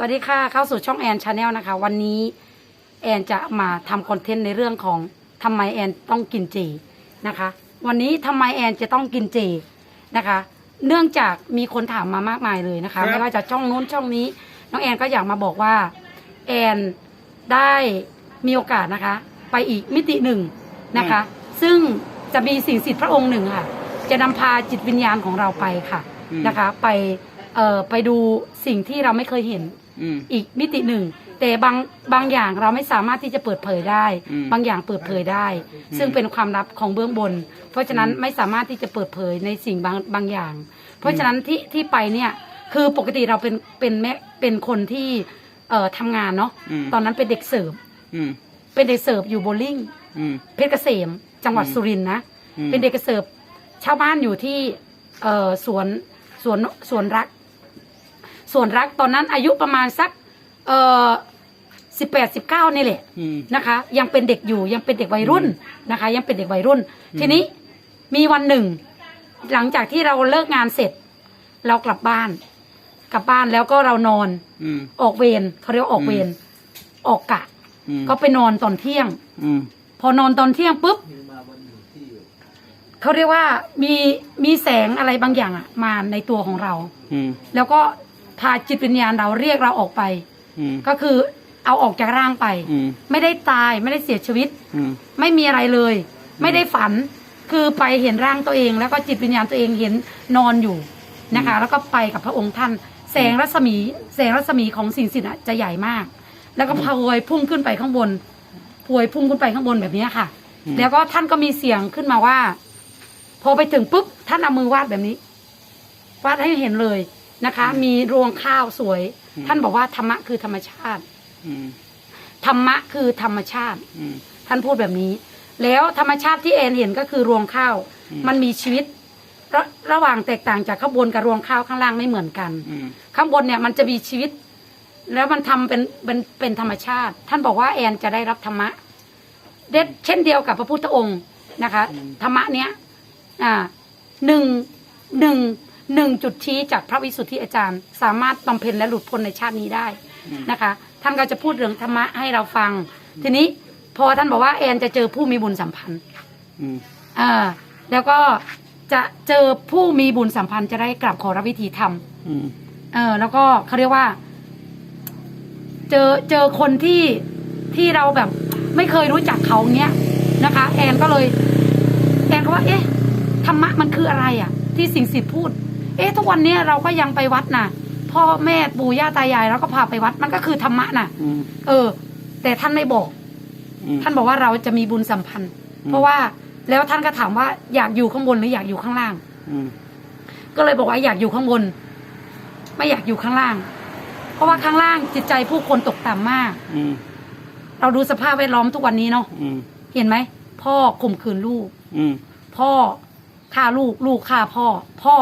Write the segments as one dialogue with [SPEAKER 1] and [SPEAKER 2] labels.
[SPEAKER 1] สวัสดีค่ะ เข้าสู่ช่องแอนชาแนลนะคะ วันนี้แอนจะมาทำคอนเทนต์ในเรื่องของทำไมแอนต้องกินเจนะคะ วันนี้ทำไมแอนจะต้องกินเจนะคะ เนื่องจากมีคนถามมามากมายเลยนะคะ
[SPEAKER 2] ครับ
[SPEAKER 1] ไม่ว่าจะช่องนู้นช่องนี้ น้องแอนก็อยากมาบอกว่าแอนได้มีโอกาสนะคะ ไปอีกมิติหนึ่งนะคะ ซึ่งจะมีสิ่งศักดิ์สิทธิ์พระองค์หนึ่งค่ะ จะนำพาจิตวิญญาณของเราไปค่ะ
[SPEAKER 2] อืม
[SPEAKER 1] นะคะ ไปเอ่อไปดูสิ่งที่เราไม่เคยเห็น
[SPEAKER 2] อืม
[SPEAKER 1] อีกมิติหนึ่ง แต่บางบางอย่างเราไม่สามารถที่จะเปิดเผยได้
[SPEAKER 2] อืม
[SPEAKER 1] บางอย่างเปิดเผยได้ ซึ่งเป็นความลับของเบื้องบน เพราะฉะนั้นไม่สามารถที่จะเปิดเผยในสิ่งบางบางอย่าง เพราะฉะนั้นที่ที่ไปเนี่ยคือปกติเราเป็นเป็นแม่เป็นคนที่เอ่อทำงานเนาะ
[SPEAKER 2] อืม
[SPEAKER 1] ตอนนั้นเป็นเด็กเสิร์ฟ
[SPEAKER 2] อืม
[SPEAKER 1] เป็นเด็กเสิร์ฟอยู่โบลิ่ง
[SPEAKER 2] อืม
[SPEAKER 1] เพชรเกษมจังหวัด
[SPEAKER 2] อืม
[SPEAKER 1] สุรินทร์นะ
[SPEAKER 2] อืม
[SPEAKER 1] เป็นเด็กเสิร์ฟชาวบ้านอยู่ที่เอ่อสวนสวนสวนรัก สวนรักตอนนั้นอายุประมาณสักเอ่อสิบแปดสิบเก้านี่แหละ
[SPEAKER 2] อืม
[SPEAKER 1] นะคะ ยังเป็นเด็กอยู่ยังเป็นเด็กวัยรุ่นนะคะ ยังเป็นเด็กวัยรุ่น ทีนี้มีวันหนึ่ง หลังจากที่เราเลิกงานเสร็จ เรากลับบ้าน กลับบ้านแล้วก็เรานอน
[SPEAKER 2] อืม
[SPEAKER 1] ออกเวรเขาเรียกว่าออกเวรออกกะ
[SPEAKER 2] อืม
[SPEAKER 1] ก็ไปนอนตอนเที่ยง
[SPEAKER 2] อืม
[SPEAKER 1] พอนอนตอนเที่ยงปุ๊บเขาเรียกว่ามีมีแสงอะไรบางอย่างอะมาในตัวของเรา
[SPEAKER 2] อืม
[SPEAKER 1] แล้วก็ พาจิตวิญญาณเราเรียกเราออกไป
[SPEAKER 2] อืม
[SPEAKER 1] ก็คือเอาออกจากร่างไป
[SPEAKER 2] อืม
[SPEAKER 1] ไม่ได้ตายไม่ได้เสียชีวิต
[SPEAKER 2] อืม
[SPEAKER 1] ไม่มีอะไรเลย ไม่ได้ฝันคือไปเห็นร่างตัวเอง แล้วก็จิตวิญญาณตัวเองเห็นนอนอยู่นะคะ แล้วก็ไปกับพระองค์ท่าน แสงรัศมี แสงรัศมีของสิ่งศักดิ์สิทธิ์อะจะใหญ่มาก แล้วก็พวยพุ่งขึ้นไปข้างบนพวยพุ่งขึ้นไปข้างบนแบบนี้ค่ะแล้วก็ท่านก็มีเสียงขึ้นมาว่า พอไปถึงปุ๊บท่านเอามือวาดแบบนี้วาดให้เห็นเลย นะคะ มีรวงข้าวสวย ท่านบอกว่าธรรมะคือธรรมชาติ
[SPEAKER 2] อืม
[SPEAKER 1] ธรรมะคือธรรมชาติ
[SPEAKER 2] อืม
[SPEAKER 1] ท่านพูดแบบนี้ แล้วธรรมชาติที่แอนเห็นก็คือรวงข้าว
[SPEAKER 2] อืม
[SPEAKER 1] มันมีชีวิตระระหว่างแตกต่างจากข้างบนกับรวงข้าวข้างล่างไม่เหมือนกัน
[SPEAKER 2] อืม
[SPEAKER 1] ข้างบนเนี่ยมันจะมีชีวิต แล้วมันทำเป็นเป็นเป็นธรรมชาติ ท่านบอกว่าแอนจะได้รับธรรมะเด็ดเช่นเดียวกับพระพุทธองค์นะคะ ธรรมะเนี้ยอ่าหนึ่งหนึ่ง หนึ่งจุดชี้จากพระวิสุทธิอาจารย์ สามารถบำเพ็ญและหลุดพ้นในชาตินี้ได้
[SPEAKER 2] อืม
[SPEAKER 1] นะคะ ท่านก็จะพูดเรื่องธรรมะให้เราฟัง ทีนี้พอท่านบอกว่าแอนจะเจอผู้มีบุญสัมพันธ์
[SPEAKER 2] อืม
[SPEAKER 1] อ่าแล้วก็จะเจอผู้มีบุญสัมพันธ์จะได้กลับขอรับวิธีธรรม
[SPEAKER 2] อืม
[SPEAKER 1] เออ แล้วก็เขาเรียกว่า เจอเจอคนที่ที่เราแบบ ไม่เคยรู้จักเขาเนี้ยนะคะ แอนก็เลย แอนก็ว่า เอ๊ะธรรมะมันคืออะไรอะ ที่สิ่งศิษย์พูด เอ๊ะทุกวันเนี้ยเราก็ยังไปวัดน่ะพ่อแม่ปู่ย่าตายายเราก็พาไปวัดมันก็คือธรรมะน่ะ
[SPEAKER 2] อืม
[SPEAKER 1] เออ แต่ท่านไม่บอก
[SPEAKER 2] อืม
[SPEAKER 1] ท่านบอกว่าเราจะมีบุญสัมพันธ์เพราะว่าแล้วท่านก็ถามว่าอยากอยู่ข้างบนหรืออยากอยู่ข้างล่าง
[SPEAKER 2] อืม
[SPEAKER 1] ก็เลยบอกว่าอยากอยู่ข้างบน ไม่อยากอยู่ข้างล่าง เพราะว่าข้างล่างจิตใจผู้คนตกต่ำมาก
[SPEAKER 2] อืม
[SPEAKER 1] เราดูสภาพแวดล้อมทุกวันนี้เนาะ
[SPEAKER 2] อืม
[SPEAKER 1] เห็นไหมพ่อข่มขืนลูก
[SPEAKER 2] อืม
[SPEAKER 1] พ่อฆ่าลูกลูกฆ่าพ่อ พ่อ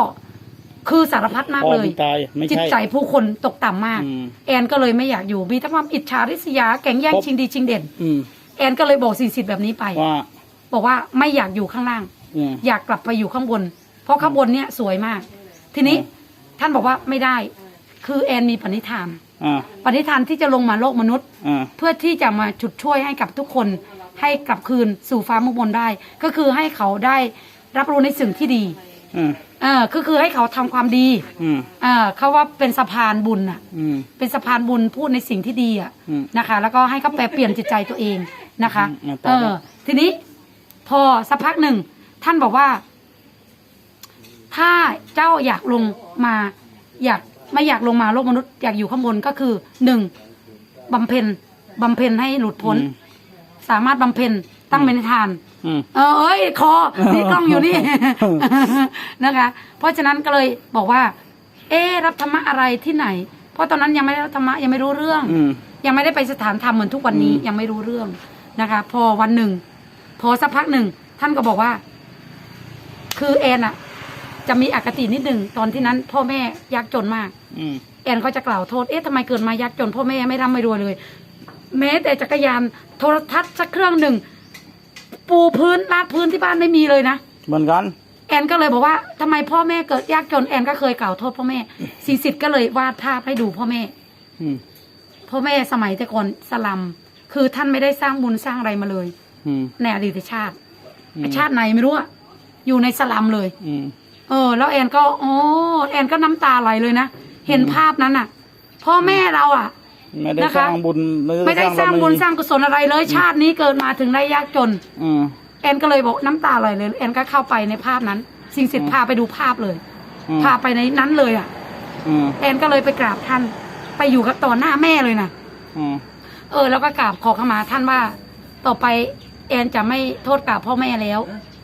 [SPEAKER 1] คือสารพัดมาก
[SPEAKER 2] พ่อ
[SPEAKER 1] เลย
[SPEAKER 2] มึงตายไม่
[SPEAKER 1] จิต
[SPEAKER 2] ใช่
[SPEAKER 1] ใจผู้คนตกต่ำมาก
[SPEAKER 2] อืม
[SPEAKER 1] แอนก็เลยไม่อยากอยู่มีทั้งความอิจฉาริษยาแก่งแย่ง
[SPEAKER 2] เพราะ
[SPEAKER 1] ชิงดีชิงเด่น
[SPEAKER 2] อืม
[SPEAKER 1] แอนก็เลยบอกสิ่งสิทธิ์แบบนี้ไป
[SPEAKER 2] ว่า
[SPEAKER 1] บอกว่าไม่อยากอยู่ข้างล่าง
[SPEAKER 2] อืม
[SPEAKER 1] อยากกลับไปอยู่ข้างบน เพราะข้างบนเนี่ยสวยมาก ทีนี้
[SPEAKER 2] อืม
[SPEAKER 1] ท่านบอกว่าไม่ได้ คือแอนมีปณิธาน
[SPEAKER 2] อ่า
[SPEAKER 1] ปณิธานที่จะลงมาโลกมนุษย์
[SPEAKER 2] อ่า
[SPEAKER 1] เพื่อที่จะมาจุดช่วยให้กับทุกคน ให้กลับคืนสู่ฟ้ามุกบนได้ ก็คือให้เขาได้รับรู้ในสิ่งที่ดี
[SPEAKER 2] อืม
[SPEAKER 1] เออคือคือให้เขาทำความดี
[SPEAKER 2] อืม
[SPEAKER 1] เออเขาว่าเป็นสะพานบุญอะ
[SPEAKER 2] อืม
[SPEAKER 1] เป็นสะพานบุญพูดในสิ่งที่ดีอะ
[SPEAKER 2] อืม
[SPEAKER 1] นะคะ แล้วก็ให้เขาแปลเปลี่ยนจิตใจตัวเองนะคะ
[SPEAKER 2] อืมต่
[SPEAKER 1] เอ
[SPEAKER 2] อ
[SPEAKER 1] อ ทีนี้ พอสักพักหนึ่ง ท่านบอกว่า ถ้าเจ้าอยากลงมา อยากไม่อยากลงมาโลกมนุษย์อยากอยู่ข้างบนก็คือหนึ่งบำเพ็ญบำเพ็ญให้หลุดพ้น
[SPEAKER 2] อืม
[SPEAKER 1] สามารถบำเพ็ญตั้งเป็นทาน
[SPEAKER 2] อืม
[SPEAKER 1] เออเอ้ยคอนี่กล้องอยู่นี่ นะคะ เพราะฉะนั้นก็เลยบอกว่า เอ๊ะรับธรรมะอะไรที่ไหน เพราะตอนนั้นยังไม่ได้รับธรรมะยังไม่รู้เรื่อง
[SPEAKER 2] อืม
[SPEAKER 1] ยังไม่ได้ไปสถานธรรมเหมือนทุกวันนี้
[SPEAKER 2] อืม
[SPEAKER 1] ยังไม่รู้เรื่องนะคะ พอวันหนึ่ง พอสักพักหนึ่ง ท่านก็บอกว่า คือแอนอะจะมีอคตินิดหนึ่งตอนที่นั้น พ่อแม่ยากจนมาก
[SPEAKER 2] อืม
[SPEAKER 1] แอนก็จะกล่าวโทษ เอ๊ะทำไมเกิดมายากจนพ่อแม่ไม่ร่ำไม่รวยเลย แม้แต่จักรยานโทรทัศน์สักเครื่องหนึ่ง ปูพื้นลาดพื้นที่บ้านไม่มีเลยนะ
[SPEAKER 2] เหมือนกัน
[SPEAKER 1] แอนก็เลยบอกว่าทำไมพ่อแม่เกิดยากจนแอนก็เคยกล่าวโทษพ่อแม่สีสิทธิ์ก็เลยวาดภาพให้ดูพ่อแม่
[SPEAKER 2] อืม
[SPEAKER 1] พ่อแม่สมัยแต่ก่อนสลัม คือท่านไม่ได้สร้างบุญสร้างอะไรมาเลย
[SPEAKER 2] อืม
[SPEAKER 1] ในอดีตชาติ
[SPEAKER 2] อืม
[SPEAKER 1] ไอ้ชาติไหนไม่รู้อะอยู่ในสลัมเลย
[SPEAKER 2] อืม
[SPEAKER 1] เออ แล้วแอนก็อ๋อแอนก็น้ำตาไหลเลยนะ เห็นภาพนั้นอะพ่อแม่เราอะ
[SPEAKER 2] ไม่ได้
[SPEAKER 1] นะคะ
[SPEAKER 2] สร้างบุญ
[SPEAKER 1] ไม่ได้สร้างบุญสร้าง
[SPEAKER 2] บ
[SPEAKER 1] กุศลอะไรเลยชาตินี้เกิดมาถึงได้ยากจน
[SPEAKER 2] อืม
[SPEAKER 1] แอนก็เลยบอกน้ำตาไหลเลยแอนก็เข้าไปในภาพนั้น สิ่งศิษย์พาไปดูภาพเลย
[SPEAKER 2] อืม
[SPEAKER 1] พาไปในนั้นเลยอะ
[SPEAKER 2] อืม
[SPEAKER 1] แอนก็เลยไปกราบท่าน ไปอยู่กับต่อหน้าแม่เลยนะ
[SPEAKER 2] อืม
[SPEAKER 1] เออ แล้วก็กราบขอขมาท่านว่า ต่อไปแอนจะไม่โทษกราบพ่อแม่แล้ว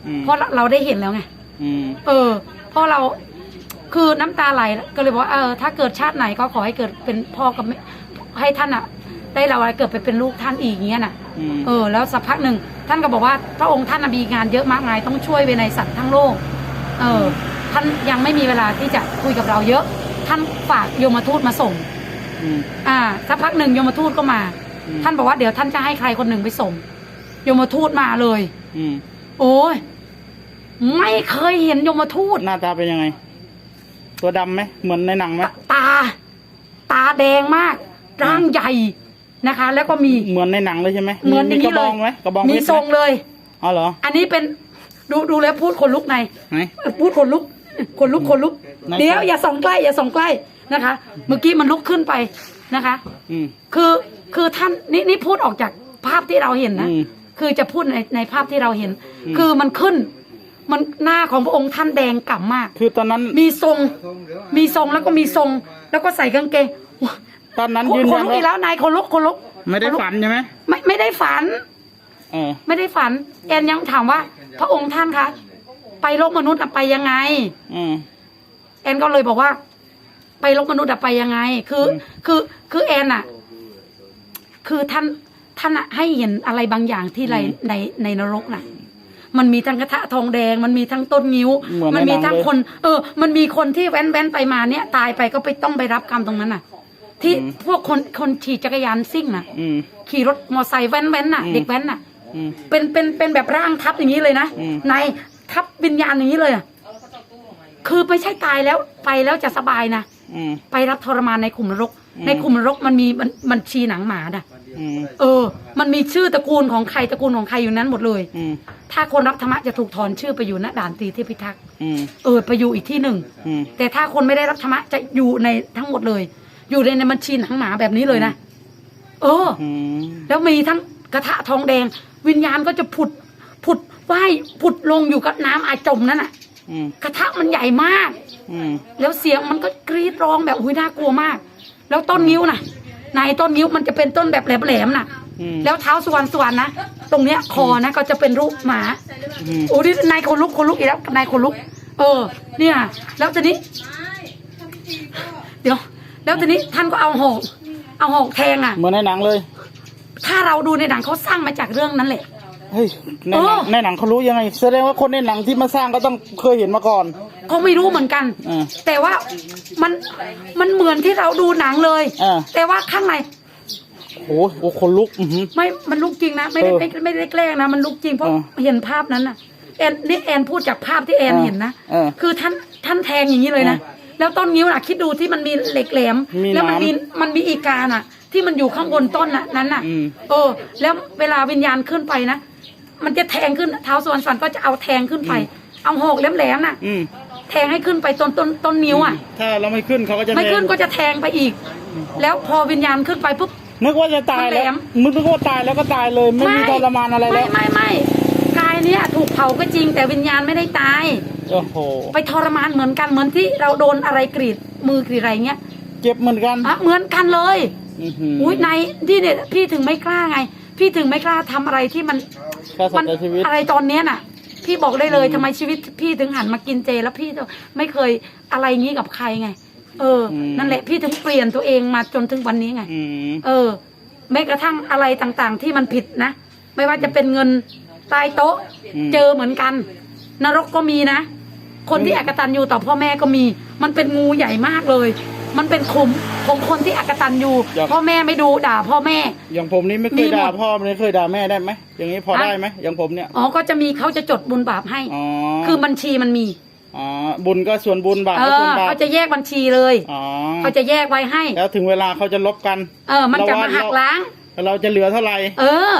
[SPEAKER 2] อืม
[SPEAKER 1] เพราะเราได้เห็นแล้วไง
[SPEAKER 2] อืม
[SPEAKER 1] เออ เพราะเราคือน้ำตาไหลก็เลยบอกว่าเออถ้าเกิดชาติไหนก็ขอให้เกิดเป็นพ่อกับแม่ ให้ท่านอะได้เราอะไรเกิดไปเป็นลูกท่านอีกอย่างเงี้ยน่ะ
[SPEAKER 2] อืม
[SPEAKER 1] เออ แล้วสักพักหนึ่งท่านก็บอกว่าพระองค์ท่านน่ะมีงานเยอะมากมายต้องช่วยเวไนสัตว์ทั้งโลก เออ ท่านยังไม่มีเวลาที่จะคุยกับเราเยอะ ท่านฝากโยมทูตมาส่ง
[SPEAKER 2] อืม
[SPEAKER 1] อ่าสักพักหนึ่งโยมทูตก็มา
[SPEAKER 2] อืม
[SPEAKER 1] ท่านบอกว่าเดี๋ยวท่านจะให้ใครคนหนึ่งไปส่งโยมทูตมาเลย
[SPEAKER 2] อืม
[SPEAKER 1] โอ้ยไม่เคยเห็นโยมทูต
[SPEAKER 2] หน้าตาเป็นยังไง ตัวดำไหมเหมือนในหนังไหม
[SPEAKER 1] ตา ตาแดงมาก ร่างใหญ่นะคะ แล้วก็มี
[SPEAKER 2] เหมือนในหนังเลยใช่ไหม
[SPEAKER 1] เหมือนอย่าง
[SPEAKER 2] ก
[SPEAKER 1] นี้
[SPEAKER 2] ระ
[SPEAKER 1] เล
[SPEAKER 2] บอยงไหมกระบอง
[SPEAKER 1] มี
[SPEAKER 2] เพชร
[SPEAKER 1] ทรง
[SPEAKER 2] ไหม
[SPEAKER 1] เลย
[SPEAKER 2] อ๋อเหรอ
[SPEAKER 1] อันนี้เป็นดูดูแล้วพูดคนลุกใน
[SPEAKER 2] ไหน
[SPEAKER 1] พูดคนลุกคนลุกคนลุก
[SPEAKER 2] ไหน
[SPEAKER 1] เดี๋ยว
[SPEAKER 2] ครับ
[SPEAKER 1] อย่าส่องใกล้ อย่าส่องใกล้นะคะ เมื่อกี้มันลุกขึ้นไปนะคะ
[SPEAKER 2] อืม
[SPEAKER 1] คือคือท่านนี่นี่พูดออกจากภาพที่เราเห็นนะ
[SPEAKER 2] อืม
[SPEAKER 1] คือจะพูดในในภาพที่เราเห็น
[SPEAKER 2] อืม
[SPEAKER 1] คือมันขึ้น มันหน้าของพระองค์ท่านแดงก่ำมาก
[SPEAKER 2] คือตอนนั้น
[SPEAKER 1] มีทรง มีทรงแล้วก็มีทรง แล้วก็ใส่กางเกงว้า
[SPEAKER 2] ตอนนั้น
[SPEAKER 1] คน
[SPEAKER 2] ยืน
[SPEAKER 1] คน
[SPEAKER 2] ยัน
[SPEAKER 1] ลุกอีกแล้
[SPEAKER 2] ว่าว
[SPEAKER 1] นายคนลุกคนลุก
[SPEAKER 2] ไม่ได้
[SPEAKER 1] คลุก
[SPEAKER 2] ฝันใช่ไหม
[SPEAKER 1] ไม่ไม่ได้ฝัน
[SPEAKER 2] เออ
[SPEAKER 1] ไม่ได้ฝัน แอนยังถามว่า พระองค์ท่านคะไปโลกมนุษย์อะไปยังไง
[SPEAKER 2] อืม
[SPEAKER 1] แอนก็เลยบอกว่า ไปโลกมนุษย์อะไปยังไง คือ
[SPEAKER 2] อืม
[SPEAKER 1] คือคือแอนอะคือท่านท่านอะให้เห็นอะไรบางอย่างที่ในในในนรกน่ะ มันมีทั้งกระทะทองแดง มันมีทั้งต้นงิ้ว
[SPEAKER 2] เหมือนใน
[SPEAKER 1] มัมีทั้ง
[SPEAKER 2] หนังเลย
[SPEAKER 1] คน เออ มันมีคนที่แว้นแว้นไปมาเนี่ย ตายไปก็ไปต้องไปรับกรรมตรงนั้นน่ะ ที่พวกคนคนขี่จักรยานซิ่งน่ะ
[SPEAKER 2] อืม
[SPEAKER 1] ขี่รถมอไซค์แว้นแว้นน่ะ
[SPEAKER 2] อืม
[SPEAKER 1] เด็กแว้นน่ะ
[SPEAKER 2] อืม
[SPEAKER 1] เป็นเป็นเป็นแบบร่างทับอย่างนี้เลยนะ
[SPEAKER 2] อืม
[SPEAKER 1] ในทับวิญญาณอย่างนี้เลยอะคือไม่ใช่ตายแล้วไปแล้วจะสบายนะ
[SPEAKER 2] อืม
[SPEAKER 1] ไปรับทรมานในขุมนรก
[SPEAKER 2] อืม
[SPEAKER 1] ในขุมนรกมันมีมันมันชีหนังหมาน่ะ
[SPEAKER 2] อืม
[SPEAKER 1] เออ มันมีชื่อตระกูลของใครตระกูลของใครอยู่นั้นหมดเลย
[SPEAKER 2] อืม
[SPEAKER 1] ถ้าคนรับธรรมะจะถูกถอนชื่อไปอยู่ณด่านตรีเทพิทักษ์
[SPEAKER 2] อืม
[SPEAKER 1] เออไปอยู่อีกที่หนึ่ง
[SPEAKER 2] อืม
[SPEAKER 1] แต่ถ้าคนไม่ได้รับธรรมะจะอยู่ในทั้งหมดเลย อยู่ในในบัญชีหนังหมาแบบนี้เลยนะเออ
[SPEAKER 2] อืม
[SPEAKER 1] แล้วมีทั้งกระทะทองแดง วิญญาณก็จะผุดผุดว่ายผุดลงอยู่กับน้ำอาจมนั่นน่ะ
[SPEAKER 2] อืม
[SPEAKER 1] กระทะมันใหญ่มาก
[SPEAKER 2] อืม
[SPEAKER 1] แล้วเสียงมันก็กรีดร้องแบบหุยน่ากลัวมาก แล้วต้นนิ้วน่ะในต้นนิ้วมันจะเป็นต้นแบบแหลมๆน่ะ
[SPEAKER 2] อืม
[SPEAKER 1] แล้วเท้าสวรรณสวรรณนะตรงเนี้ยคอนะก็จะเป็นรูปหมา
[SPEAKER 2] อืม
[SPEAKER 1] โอ้ดินายคนลุกคนลุกอีกแล้วนายคนลุก เออ เนี่ย แล้วทีนี้ เดี๋ยว แล้วทีนี้ท่านก็เอาหอกเอาหอกแทงอะ
[SPEAKER 2] เหมือนในหนังเลย
[SPEAKER 1] ถ้าเราดูในหนังเขาสร้างมาจากเรื่องนั้นแหละ
[SPEAKER 2] เฮ้ยในหนัง
[SPEAKER 1] เออ
[SPEAKER 2] ในหนังเขารู้ยังไง แสดงว่าคนในหนังที่มาสร้างก็ต้องเคยเห็นมาก่อน
[SPEAKER 1] ก็ไม่รู้เหมือนกัน
[SPEAKER 2] อ่า
[SPEAKER 1] แต่ว่ามันมันเหมือนที่เราดูหนังเลย
[SPEAKER 2] อ่า
[SPEAKER 1] แต่ว่าข้างใน
[SPEAKER 2] โอ้โหคนลุก อือหือ
[SPEAKER 1] ไม่มันลุกจริงนะไม่ได้
[SPEAKER 2] เออ
[SPEAKER 1] ไม่ไม่ได้แกล้งนะมันลุกจริงเพราะ
[SPEAKER 2] เออ
[SPEAKER 1] เห็นภาพนั้นน่ะแอนนี่แอนพูดจากภาพที่แอน
[SPEAKER 2] เออ
[SPEAKER 1] เห็นนะ
[SPEAKER 2] เออ
[SPEAKER 1] คือท่านท่านแทงอย่างนี้เลยนะ
[SPEAKER 2] เออ
[SPEAKER 1] แล้วต้นนิ้วน่ะ คิดดูที่มันมีเหล็กแหลม
[SPEAKER 2] มี
[SPEAKER 1] แล้วมัน
[SPEAKER 2] หนาม
[SPEAKER 1] มีมันมีอีกาน่ะ ที่มันอยู่ข้างบนต้นน่ะนั้นน่ะ
[SPEAKER 2] อืม
[SPEAKER 1] เออ แล้วเวลาวิญญาณขึ้นไปนะมันจะแทงขึ้นเท้าสวรรค์สันก็จะเอาแทงขึ้นไป เอาหอกแหลมๆน่ะ
[SPEAKER 2] อืม
[SPEAKER 1] แทงให้ขึ้นไปต้นต้นต้นนิ้วอะ
[SPEAKER 2] ถ้าเราไม่ขึ้นเขาก็จะ
[SPEAKER 1] ไม่ขึ้น
[SPEAKER 2] แทง
[SPEAKER 1] ก็จะแทงไปอีก แล้วพอวิญญาณขึ้นไปปุ๊บ
[SPEAKER 2] นึกว่าจะตายแล้ว
[SPEAKER 1] มันแหลม
[SPEAKER 2] มึงนึกว่าตายแล้วก็ตายเลย ไม่มีทรมานอะไร
[SPEAKER 1] ไม่
[SPEAKER 2] แล้ว
[SPEAKER 1] ไม่ไม่กายเนี่ยถูกเผาก็จริงแต่วิญญาณไม่ได้ตาย
[SPEAKER 2] โอ้โห
[SPEAKER 1] ไปทรมานเหมือนกันเหมือนที่เราโดนอะไรกรีดมือกรีดอะไรเงี้ย
[SPEAKER 2] เจ็บเหมือนกัน
[SPEAKER 1] อะเหมือนกันเลย
[SPEAKER 2] อื้อหือ
[SPEAKER 1] อุ้ยในที่เนี่ยพี่ถึงไม่กล้าไง พี่ถึงไม่กล้าทำอะไรที่มัน
[SPEAKER 2] ค่าสั
[SPEAKER 1] มั
[SPEAKER 2] ตว์ชีวิต
[SPEAKER 1] อะไรตอนเนี้ยน่ะ พี่บอกได้เลยทำไมชีวิตพี่ถึงหันมากินเจ แล้วพี่ไม่เคยอะไรงี้กับใครไง เอออ
[SPEAKER 2] ม
[SPEAKER 1] นั่นแหละพี่ถึงเปลี่ยนตัวเองมาจนถึงวันนี้ไง
[SPEAKER 2] อืม
[SPEAKER 1] เออแม้กระทั่งอะไรต่างๆ ที่มันผิดนะ ไม่ว่าจะเป็นเงินใต้โต๊ะ
[SPEAKER 2] อืม
[SPEAKER 1] เจอเหมือนกัน นรกก็มีนะ คนที่อกตันอยู่ต่อพ่อแม่ก็มี มันเป็นงูใหญ่มากเลย มันเป็นขุมของคนที่อกตันอยู่พ่อแม่ไม่ดูด่าพ่อแม่
[SPEAKER 2] อย่างผมนี่ไม่เค
[SPEAKER 1] มี
[SPEAKER 2] ย
[SPEAKER 1] หมด
[SPEAKER 2] ด่าพ่อไม่เคยด่าแม่ได้ไหมอย่างนี้พอ
[SPEAKER 1] ฮะ
[SPEAKER 2] ได้ไหมอย่างผมเนี่ย
[SPEAKER 1] อ๋อก็จะมีเขาจะจดบุญบาปให้
[SPEAKER 2] อ๋อ
[SPEAKER 1] คือบัญชีมันมี
[SPEAKER 2] อ๋อบุญก็ส่วนบุญบาป
[SPEAKER 1] เอ
[SPEAKER 2] ก็ส่ว
[SPEAKER 1] อน
[SPEAKER 2] บาป
[SPEAKER 1] เขาจะแยกบัญชีเลย
[SPEAKER 2] อ๋อ
[SPEAKER 1] เขาจะแยกไว้ให้
[SPEAKER 2] แล้วถึงเวลาเขาจะลบกัน
[SPEAKER 1] เออ มันจะมาหักล้าง
[SPEAKER 2] เราเราจะเหลือเท่าไหร่
[SPEAKER 1] เออ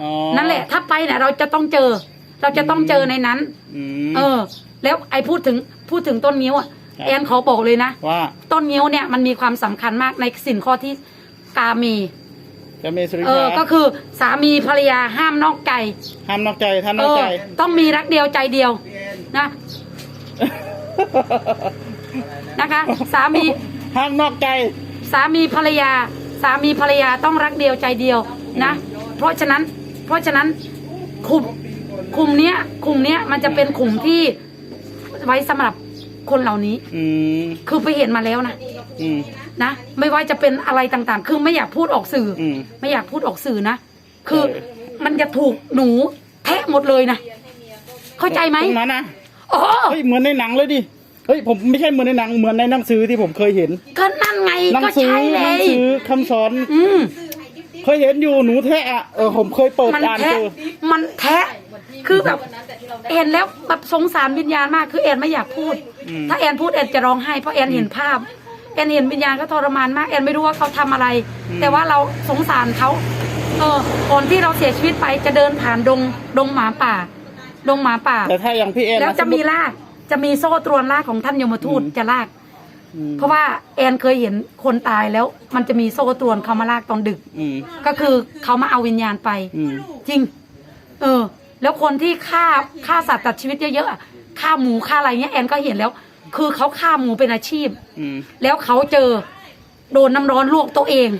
[SPEAKER 2] อ๋อ
[SPEAKER 1] นั่นแหละ ถ้าไปเนี่ยเราจะต้องเจอ เราจะต้องเจอในนั้น
[SPEAKER 2] อืม
[SPEAKER 1] เออ แล้วไอ้พูดถึงพูดถึงต้นนิ้วอะ
[SPEAKER 2] ครับ
[SPEAKER 1] แอนขอบอกเลยนะ
[SPEAKER 2] ว่า
[SPEAKER 1] ต้นนิ้วเนี่ยมันมีความสำคัญมากในสินข้อที่กามี
[SPEAKER 2] จะมีสุริ
[SPEAKER 1] เออ
[SPEAKER 2] ยา
[SPEAKER 1] ก็คือสามีภรรยาห้ามนอกใจ
[SPEAKER 2] ห้ามนอกใจท่านน
[SPEAKER 1] เอ
[SPEAKER 2] อก
[SPEAKER 1] อ
[SPEAKER 2] ใจ
[SPEAKER 1] ต้องมีรักเดียวใจเดียวนะนะคะ สามี
[SPEAKER 2] ห้ามนอกใจ
[SPEAKER 1] สามีภรรยา สามีภรรยาต้องรักเดียวใจเดียวนะ เพราะฉะนั้น เพราะฉะนั้นคุมคุมเนี้ยคุมเนี้ยมันจะเป็นคุมที่ ไว้สำหรับคนเหล่านี้
[SPEAKER 2] อืม
[SPEAKER 1] คือไปเห็นมาแล้วนะ
[SPEAKER 2] อืม
[SPEAKER 1] นะไม่ว่าจะเป็นอะไรต่างๆ คือไม่อยากพูดออกสื่ออ
[SPEAKER 2] ม
[SPEAKER 1] ไม่อยากพูดออกสื่อนะคือ
[SPEAKER 2] เออ
[SPEAKER 1] มันจะถูกหนูแทะหมดเลยนะเข้าใจไหม
[SPEAKER 2] ตรงนั้นนะ
[SPEAKER 1] โอ้
[SPEAKER 2] เฮ้ยเหมือนในหนังเลยดิเฮ้ยผมไม่ใช่เหมือนในหนังเหมือนในหนังสือที่ผมเคยเห็น
[SPEAKER 1] ก็นั่นไง
[SPEAKER 2] หนัง
[SPEAKER 1] ก็
[SPEAKER 2] สือ
[SPEAKER 1] ใช่เล
[SPEAKER 2] หนั
[SPEAKER 1] ย
[SPEAKER 2] สือคำสอน
[SPEAKER 1] อืม
[SPEAKER 2] เคยเห็นอยู่หนูแทะอะเออผมเคยเปิด
[SPEAKER 1] มัน
[SPEAKER 2] อ่าน
[SPEAKER 1] แทะ
[SPEAKER 2] เจอ
[SPEAKER 1] มันแทะ คือแบบแอนแล้วแบบสงสารวิญญาณมาก คือแอนไม่อยากพูด
[SPEAKER 2] อืม
[SPEAKER 1] ถ้าแอนพูดแอนจะร้องไห้เพราะแอนเห็นภาพแอนเห็นวิญญาณเขาทรมานมากแอนไม่รู้ว่าเขาทำอะไร แต่ว่าเราสงสารเขาเออก่อนที่เราเสียชีวิตไปจะเดินผ่านดงดงหมาป่า ดงหมาป่า
[SPEAKER 2] แต่ถ้าอย่างพี่เอ็น
[SPEAKER 1] แล้ว
[SPEAKER 2] น
[SPEAKER 1] จะมี
[SPEAKER 2] สติ
[SPEAKER 1] ลากจะมีโซ่ตรวนลากของท่านยมทูต
[SPEAKER 2] อืม
[SPEAKER 1] จะลาก
[SPEAKER 2] อืม
[SPEAKER 1] เพราะว่าแอนเคยเห็นคนตายแล้ว มันจะมีโซ่ตรวนเขามาลากตอนดึก
[SPEAKER 2] อืม
[SPEAKER 1] ก็คือเขามาเอาวิญญาณไป
[SPEAKER 2] อืม
[SPEAKER 1] จริง เออ แล้วคนที่ฆ่าฆ่าสัตว์ตัดชีวิตเยอะๆอะฆ่าหมูฆ่าอะไรเงี้ยแอนก็เห็นแล้ว คือเขาฆ่าหมูเป็นอาชีพ
[SPEAKER 2] อืม
[SPEAKER 1] แล้วเขาเจอโดนน้ำร้อนลวกตัวเอง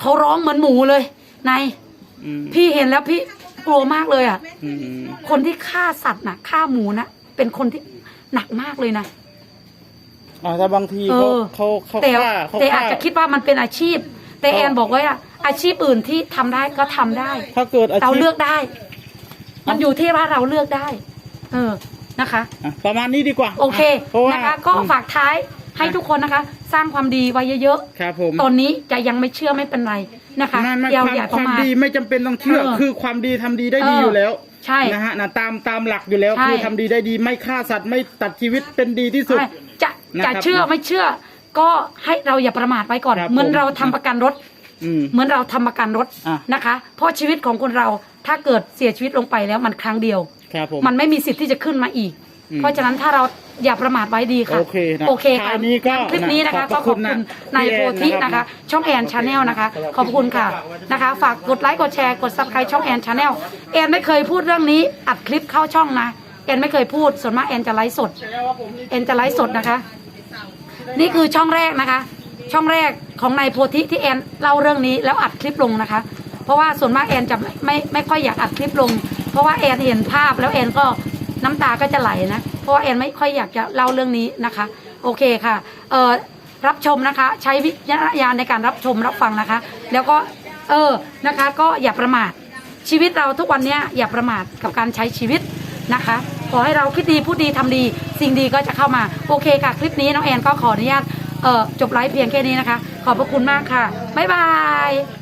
[SPEAKER 1] เขาร้องเหมือนหมูเลยนาย
[SPEAKER 2] อืม
[SPEAKER 1] พี่เห็นแล้วพี่กลัวมากเลยอะ
[SPEAKER 2] อืม
[SPEAKER 1] คนที่ฆ่าสัตว์น่ะฆ่าหมูนะเป็นคนที่หนักมากเลยนะ
[SPEAKER 2] อ่าถ้าบางที
[SPEAKER 1] เอ
[SPEAKER 2] เขา
[SPEAKER 1] อ
[SPEAKER 2] เขาเขา
[SPEAKER 1] แต่
[SPEAKER 2] ฆ่าเขา
[SPEAKER 1] แต่
[SPEAKER 2] ฆ่า
[SPEAKER 1] อาจจะคิดว่ามันเป็นอาชีพ แต่แอนบอกไว้อะอาชีพอื่นที่ทำได้ก็ทำได้
[SPEAKER 2] ถ้าเกิดอา
[SPEAKER 1] เรา
[SPEAKER 2] ชีพ
[SPEAKER 1] เลือกได้ มันอยู่ที่ว่าเราเลือกได้ เออนะคะ
[SPEAKER 2] อะประมาณนี้ดีกว่า
[SPEAKER 1] โอเค
[SPEAKER 2] เพราะว่า
[SPEAKER 1] นะคะ ก็
[SPEAKER 2] อืม
[SPEAKER 1] ฝากท้ายให้ทุกคนนะคะ สร้างความดีไว้เยอะ
[SPEAKER 2] ครับผม
[SPEAKER 1] ๆตอนนี้จะยังไม่เชื่อไม่เป็นไรนะคะ
[SPEAKER 2] นั่นไม่
[SPEAKER 1] เดี๋ยว
[SPEAKER 2] ความ
[SPEAKER 1] อย่าป
[SPEAKER 2] ค
[SPEAKER 1] ระ
[SPEAKER 2] วาม
[SPEAKER 1] มาท
[SPEAKER 2] ดีไม่จำเป็นต้องเชื่อ
[SPEAKER 1] เออ
[SPEAKER 2] คือความดีทำดีได้ดี
[SPEAKER 1] เออ
[SPEAKER 2] อยู่แล้ว
[SPEAKER 1] ใช่
[SPEAKER 2] นะฮะนะตามตามหลักอยู่แล้ว
[SPEAKER 1] ใช่
[SPEAKER 2] คือทำดีได้ดีไม่ฆ่าสัตว์ไม่ตัดชีวิตเป็นดีที่สุด
[SPEAKER 1] ใช่จะ
[SPEAKER 2] นะครับ
[SPEAKER 1] จะเชื่อไม่เชื่อ ก็ให้เราอย่าประมาทไว้ก่อน
[SPEAKER 2] ครับ
[SPEAKER 1] เหมือน
[SPEAKER 2] ผม
[SPEAKER 1] เราทำประกันรถ
[SPEAKER 2] อืม
[SPEAKER 1] เหมือนเราทำประกันรถ
[SPEAKER 2] อะ
[SPEAKER 1] นะคะ เพราะชีวิตของคนเรา ถ้าเกิดเสียชีวิตลงไปแล้วมันครั้งเดียว
[SPEAKER 2] ครับผม
[SPEAKER 1] มันไม่มีสิทธิ์ที่จะขึ้นมาอีก
[SPEAKER 2] อืม
[SPEAKER 1] เพราะฉะนั้นถ้าเราอย่าประมาทไว้ดีค่ะ
[SPEAKER 2] โอเคนะ
[SPEAKER 1] โอเคค่ะ
[SPEAKER 2] ท้ายนี้ก็
[SPEAKER 1] คลิปนี้นะคะ
[SPEAKER 2] นะ
[SPEAKER 1] ก็
[SPEAKER 2] ข
[SPEAKER 1] ข
[SPEAKER 2] อ
[SPEAKER 1] อ
[SPEAKER 2] บบคุ
[SPEAKER 1] คุณณ
[SPEAKER 2] นะ
[SPEAKER 1] นายโพธิ
[SPEAKER 2] พี่แอน
[SPEAKER 1] นะคะ
[SPEAKER 2] นะครับ
[SPEAKER 1] ช่องแอนชาแนลนะคะ ขอบคุณค่ะนะคะ ฝากกดไลค์กดแชร์กดซับสไครต์ช่องแอนชาแนลแอนไม่เคยพูดเรื่องนี้อัดคลิปเข้าช่องนะแอนไม่เคยพูดส่วนมากแอนจะไลฟ์สดแอนจะไลฟ์สดนะคะ นี่คือช่องแรกนะคะ ช่องแรกของนายโพธิที่แอนเล่าเรื่องนี้แล้วอัดคลิปลงนะคะ เพราะว่าส่วนมากแอนจะไม่ไม่ไม่ค่อยอยากอัดคลิปลง เพราะว่าแอนเห็นภาพแล้วแอนก็น้ำตาก็จะไหลนะเพราะว่าแอนไม่ค่อยอยากจะเล่าเรื่องนี้นะคะ โอเคค่ะเออรับชมนะคะ ใช้วิจารณญาณในการรับชมรับฟังนะคะ แล้วก็เออนะคะ ก็อย่าประมาทชีวิตเราทุกวันนี้อย่าประมาทกับการใช้ชีวิตนะคะขอให้เราคิดดีพูดดีทำดี สิ่งดีก็จะเข้ามาโอเคค่ะ คลิปนี้น้องแอนก็ขออนุญาตจบไลฟ์เพียงแค่นี้นะคะ ขอบพระคุณมากค่ะ บ๊ายบาย